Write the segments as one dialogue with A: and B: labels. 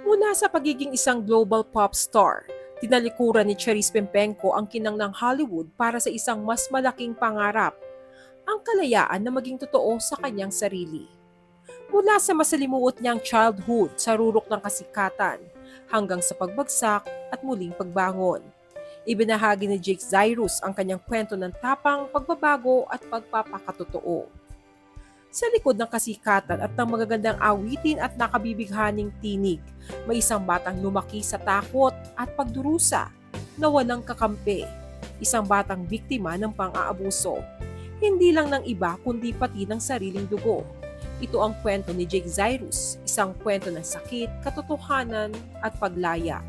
A: Mula sa pagiging isang global pop star, tinalikuran ni Cherise Pempenko ang kinang ng Hollywood para sa isang mas malaking pangarap, ang kalayaan na maging totoo sa kanyang sarili. Mula sa masalimuot niyang childhood sa rurok ng kasikatan hanggang sa pagbagsak at muling pagbangon. Ibinahagi ni Jake Zyrus ang kanyang kwento ng tapang pagbabago at pagpapakatotoo. Sa likod ng kasikatan at ng magagandang awitin at nakabibighaning tinig, may isang batang lumaki sa takot at pagdurusa na walang kakampi. Isang batang biktima ng pang-aabuso. Hindi lang ng iba kundi pati ng sariling dugo. Ito ang kwento ni Jake Zyrus, isang kwento ng sakit, katotohanan at paglaya.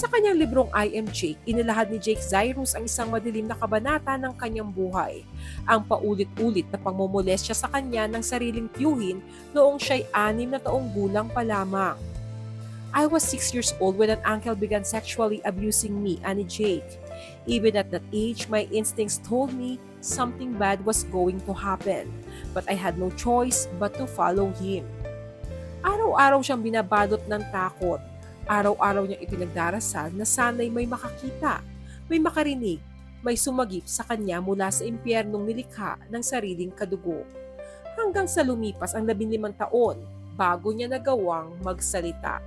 A: Sa kanyang librong I Am Jake, inilahad ni Jake Zyrus ang isang madilim na kabanata ng kanyang buhay. Ang paulit-ulit na pangmomolestya sa kanya ng sariling tiyuhin noong siya'y anim na taong gulang pa lamang. I was six years old when an uncle began sexually abusing me, ani Jake. Even at that age, my instincts told me something bad was going to happen, but I had no choice but to follow him. Araw-araw siyang binabalot ng takot. Araw-araw niyang ipinagdarasal na sana'y may makakita, may makarinig, may sumagip sa kanya mula sa impyernong nilikha ng sariling kadugo. Hanggang sa lumipas ang labinlimang taon bago niya nagawang magsalita.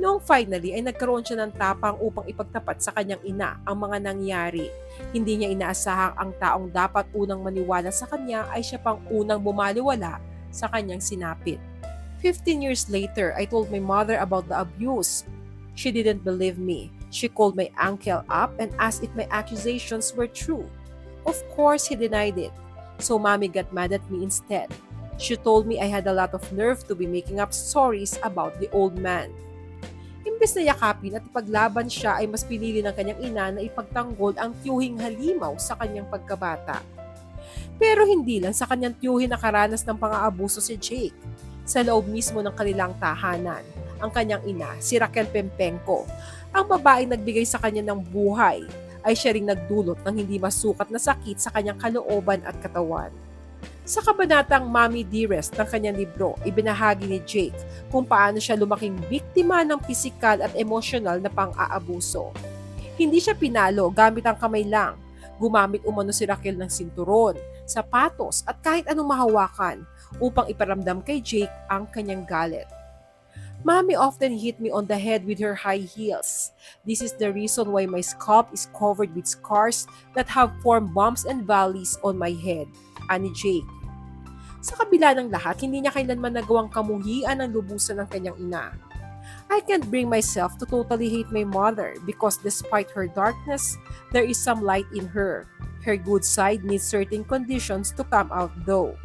A: Noong finally ay nagkaroon siya ng tapang upang ipagtapat sa kanyang ina ang mga nangyari. Hindi niya inaasahang ang taong dapat unang maniwala sa kanya ay siya pang unang bumaliwala sa kanyang sinapit. 15 years later, I told my mother about the abuse. She didn't believe me. She called my uncle up and asked if my accusations were true. Of course, he denied it. So mommy got mad at me instead. She told me I had a lot of nerve to be making up stories about the old man. Imbes na yakapin at ipaglaban siya ay mas pinili ng kanyang ina na ipagtanggol ang tiyuhing halimaw sa kanyang pagkabata. Pero hindi lang sa kanyang tiyuhin nakaranas ng pang-aabuso si Jake. Sa loob mismo ng kanilang tahanan, ang kanyang ina, si Raquel Pempenko, ang babaeng nagbigay sa kanya ng buhay, ay siya ring nagdulot ng hindi masukat na sakit sa kanyang kalooban at katawan. Sa kabanatang Mommy Dearest ng kanyang libro, ibinahagi ni Jake kung paano siya lumaking biktima ng pisikal at emosyonal na pang-aabuso. Hindi siya pinalo gamit ang kamay lang. Gumamit umano si Raquel ng sinturon, sapatos at kahit anong mahawakan upang iparamdam kay Jake ang kanyang galit. Mommy often hit me on the head with her high heels. This is the reason why my scalp is covered with scars that have formed bumps and valleys on my head. Ani Jake. Sa kabila ng lahat, hindi niya kailanman nagawang kamuhian ang lubusan ng kanyang ina. I can't bring myself to totally hate my mother because despite her darkness, there is some light in her. Her good side needs certain conditions to come out though.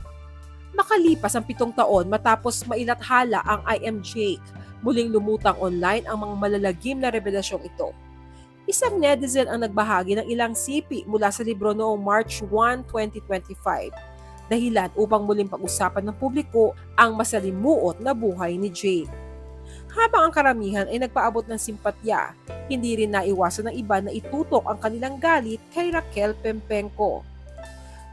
A: Makalipas ang pitong taon matapos mailathala ang I Am Jake, muling lumutang online ang mga malalagim na revelasyong ito. Isang netizen ang nagbahagi ng ilang sipi mula sa libro noong March 1, 2025, dahilan upang muling pag-usapan ng publiko ang masalimuot na buhay ni Jake. Habang ang karamihan ay nagpaabot ng simpatya, hindi rin naiwasan ng iba na itutok ang kanilang galit kay Raquel Pempenko.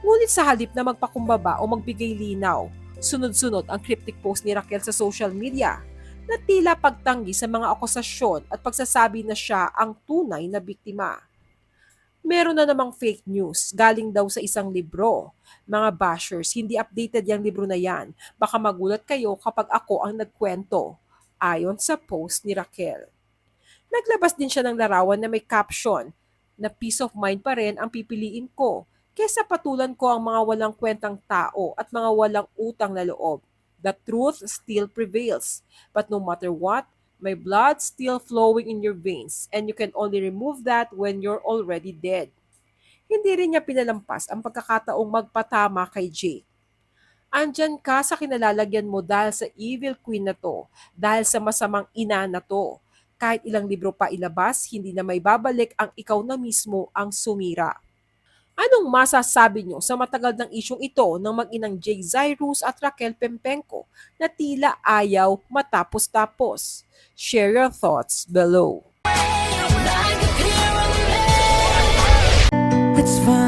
A: Ngunit sa halip na magpakumbaba o magbigay linaw, sunod-sunod ang cryptic post ni Raquel sa social media na tila pagtanggi sa mga akusasyon at pagsasabi na siya ang tunay na biktima. Meron na namang fake news galing daw sa isang libro. Mga bashers, hindi updated yung libro na yan. Baka magulat kayo kapag ako ang nagkwento ayon sa post ni Raquel. Naglabas din siya ng larawan na may caption na peace of mind pa rin ang pipiliin ko kesa patulan ko ang mga walang kwentang tao at mga walang utang na loob. The truth still prevails. But no matter what, my blood still flowing in your veins and you can only remove that when you're already dead. Hindi rin niya pinalampas ang pagkakataong magpatama kay Jake andyan ka sa kinalalagyan mo dahil sa evil queen na to, dahil sa masamang ina na to. Kahit ilang libro pa ilabas, hindi na may babalik ang ikaw na mismo ang sumira. Anong masasabi nyo sa matagal ng isyong ito ng mag-inang Jay Zyrus at Raquel Pempenko na tila ayaw matapos-tapos? Share your thoughts below.
B: It's fine.